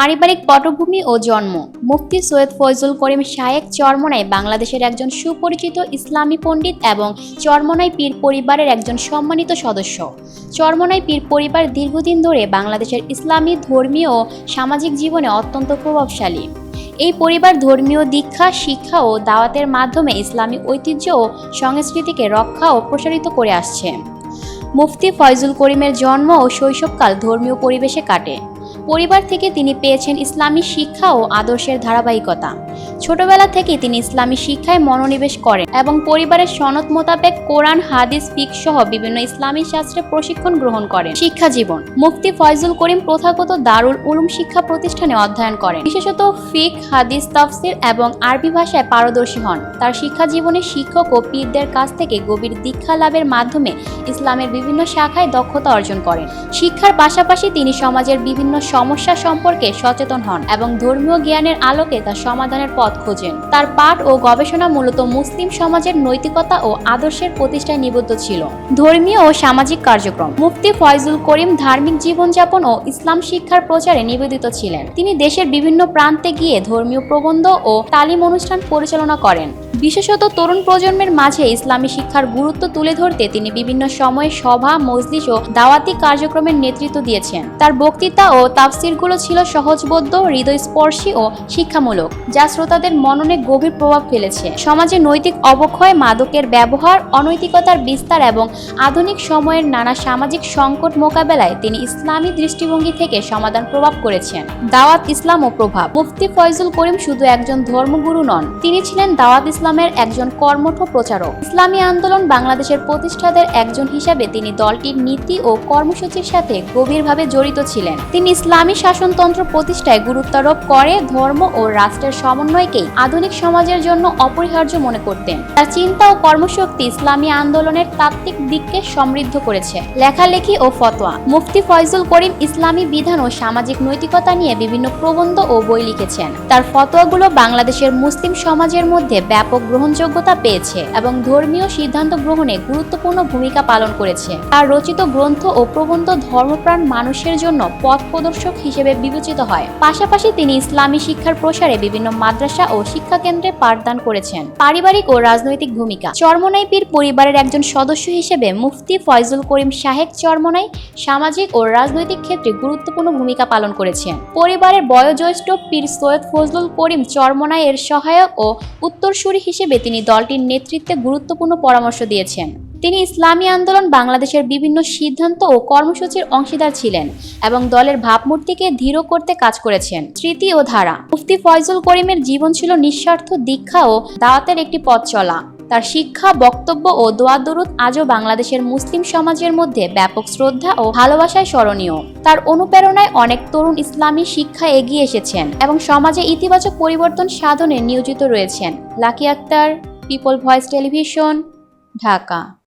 পারিবারিক পটভূমি ও জন্ম। মুফতি সৈয়দ ফয়জুল করিম শায়েক চরমনাই বাংলাদেশের একজন সুপরিচিত ইসলামী পণ্ডিত এবং চরমনাই পীর পরিবারের একজন সম্মানিত সদস্য। চরমনাই পীর পরিবার দীর্ঘদিন ধরে বাংলাদেশের ইসলামী, ধর্মীয় ও সামাজিক জীবনে অত্যন্ত প্রভাবশালী। এই পরিবার ধর্মীয় দীক্ষা, শিক্ষা ও দাওয়াতের মাধ্যমে ইসলামী ঐতিহ্য ও সংস্কৃতিকে রক্ষা ও প্রসারিত করে আসছে। মুফতি ফয়জুল করিমের জন্ম ও শৈশবকাল ধর্মীয় পরিবেশে কাটে। পরিবার থেকে তিনি পেয়েছেন ইসলামী শিক্ষা ও আদর্শের ধারাবাহিকতা। ছোটবেলা থেকে তিনি ইসলামী শিক্ষায় মনোনিবেশ করেন এবং পরিবারের সনদ মোতাবেক কোরআন, হাদিস ফিক সহ বিভিন্ন ইসলামী শাস্ত্রে প্রশিক্ষণ গ্রহণ করেন। শিক্ষা জীবন। মুফতি ফয়জুল করিম প্রথাগত দারুল উলুম শিক্ষা প্রতিষ্ঠানে অধ্যয়ন করেন। বিশেষত ফিক হাদিস, তাফসির এবং আরবি ভাষায় পারদর্শী হন। তার শিক্ষা জীবনে শিক্ষক ও পীরদের কাছ থেকে গভীর দীক্ষা লাভের মাধ্যমে ইসলামের বিভিন্ন শাখায় দক্ষতা অর্জন করেন। শিক্ষার পাশাপাশি তিনি সমাজের বিভিন্ন সমস্যা সম্পর্কে সচেতন হন এবং ধর্মীয় জ্ঞানের আলোকে তার সমাধানের পথ খোঁজেন। তার পাঠ ও গবেষণা মূলত মুসলিম সমাজের নৈতিকতা ও আদর্শের প্রতিষ্ঠায় নিবদ্ধ ছিল। ধর্মীয় ও সামাজিক কার্যক্রম। মুফতি ফয়জুল করিম ধার্মিক জীবনযাপন ও ইসলাম শিক্ষার প্রচারে নিবেদিত ছিলেন। তিনি দেশের বিভিন্ন প্রান্তে গিয়ে ধর্মীয় প্রবন্ধ ও তালিম অনুষ্ঠান পরিচালনা করেন। বিশেষত তরুণ প্রজন্মের মাঝে ইসলামী শিক্ষার গুরুত্ব তুলে ধরতে তিনি বিভিন্ন সময়ে সভা, মজলিস ও দাওয়াতি কার্যক্রমের নেতৃত্ব দিয়েছেন। তার বক্তৃতা ও তাফসিরগুলো ছিল সহজবোধ্য, হৃদয়স্পর্শী ও শিক্ষামূলক, যা শ্রোতাদের মননে গভীর প্রভাব ফেলেছে। সমাজে নৈতিক অবক্ষয়, মাদকের ব্যবহার, অনৈতিকতার বিস্তার এবং আধুনিক সময়ের নানা সামাজিক সংকট মোকাবেলায় তিনি ইসলামী দৃষ্টিভঙ্গি থেকে সমাধান প্রভাব করেছেন। দাওয়াত ইসলাম ও প্রভাব। মুফতি ফয়জুল করিম শুধু একজন ধর্মগুরু নন, তিনি ছিলেন দাওয়াত ইসলামের একজন কর্মঠ প্রচারক। ইসলামী আন্দোলন বাংলাদেশের প্রতিষ্ঠাদের একজন হিসাবে তিনি দলটির নীতি ও কর্মসূচির সাথে গভীরভাবে জড়িত ছিলেন। তিনি ইসলামী শাসনতন্ত্র প্রতিষ্ঠায় গুরুত্বারোপ করে ধর্ম ও রাষ্ট্রের সমন্বয়কেই আধুনিক সমাজের জন্য অপরিহার্য মনে করতেন। তার চিন্তা ও কর্মশক্তি ইসলামী আন্দোলনের তাত্ত্বিক দিককে সমৃদ্ধ করেছে। লেখালেখি ও ফতোয়া। মুফতি ফয়জুল করিম ইসলামী বিধান ও সামাজিক নৈতিকতা নিয়ে বিভিন্ন প্রবন্ধ ও বই লিখেছেন। তার ফতোয়াগুলো বাংলাদেশের মুসলিম সমাজের মধ্যে ব্যাপক গ্রহণযোগ্যতা পেয়েছে এবং ধর্মীয় সিদ্ধান্ত গ্রহণে গুরুত্বপূর্ণ ভূমিকা পালন করেছে। তার রচিত গ্রন্থ ও প্রবন্ধ ধর্মপ্রাণ মানুষের জন্য পথ প্রদর্শক হিসেবে বিবেচিত হয়। পাশাপাশি তিনি ইসলামী শিক্ষার প্রসারে বিভিন্ন মাদ্রাসা ও শিক্ষা কেন্দ্রে পাঠদান করেছেন। পারিবারিক ও রাজনৈতিক ভূমিকা। চরমনাই পীর পরিবারের একজন সদস্য হিসেবে মুফতি ফয়জুল করিম শাহেক চরমনাই সামাজিক ও রাজনৈতিক ক্ষেত্রে গুরুত্বপূর্ণ ভূমিকা পালন করেছেন। পরিবারের বয়োজ্যেষ্ঠ পীর সৈয়দ ফজলুল করিম চরমনাই এর সহায়ক ও উত্তরসূরি হিসেবে তিনি দলটির নেতৃত্বে গুরুত্বপূর্ণ পরামর্শ দিয়েছেন। তিনি ইসলামী আন্দোলন, বাংলাদেশের বিভিন্ন সিদ্ধান্ত ও কর্মসূচির অংশীদার ছিলেন এবং দলের ভাবমূর্তিকে ধীর করতে কাজ করেছেন। স্মৃতি ও ধারা, মুফতি ফয়জুল করিমের জীবন ছিল নিঃস্বার্থ, দীক্ষা ও দাওয়াতের একটি পথ চলা। তার শিক্ষা, বক্তব্য ও দোয়া দরুদ আজও বাংলাদেশের মুসলিম সমাজের মধ্যে ব্যাপক শ্রদ্ধা ও ভালোবাসায় স্মরণীয়। তার অনুপ্রেরণায় অনেক তরুণ ইসলামী শিক্ষা এগিয়ে এসেছেন এবং সমাজে ইতিবাচক পরিবর্তন সাধনে নিয়োজিত রয়েছেন। Lucky Akter, people voice television, Dhaka.